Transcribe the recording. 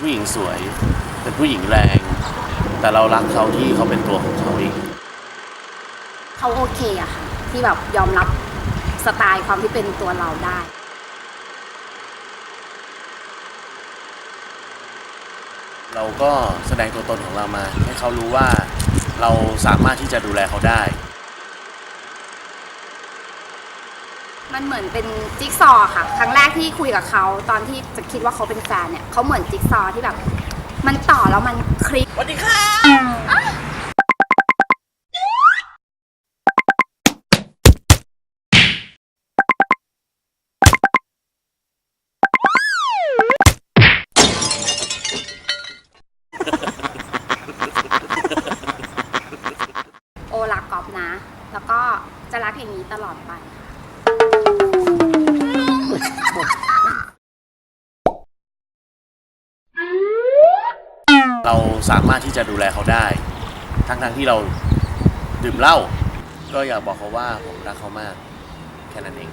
ผู้หญิงสวย เป็นผู้หญิงแรง แต่เรารักเขาที่เขาเป็นตัวของเขาเองเขาโอเคอะค่ะที่แบบยอมรับสไตล์ความที่เป็นตัวเราได้ เราก็แสดงตัวตนของเรามา ให้เขารู้ว่าเราสามารถที่จะดูแลเขาได้ มันเหมือนเป็นจิ๊กซอว์ค่ะ ครั้งแรกที่คุยกับเขาตอนที่จะคิดว่าเขาเป็นแฟนเนี่ยเขาเหมือนจิ๊กซอว์ที่แบบ มันต่อแล้วมันคลิกสวัสดีค่ะโอรักกอฟนะ แล้วก็จะรักอย่างนี้ตลอดไป เราสามารถที่จะดูแลเขาได้ ทั้งๆที่เราดื่มเหล้าก็อยากบอกเขาว่าผมรักเขามาก แค่นั้นเอง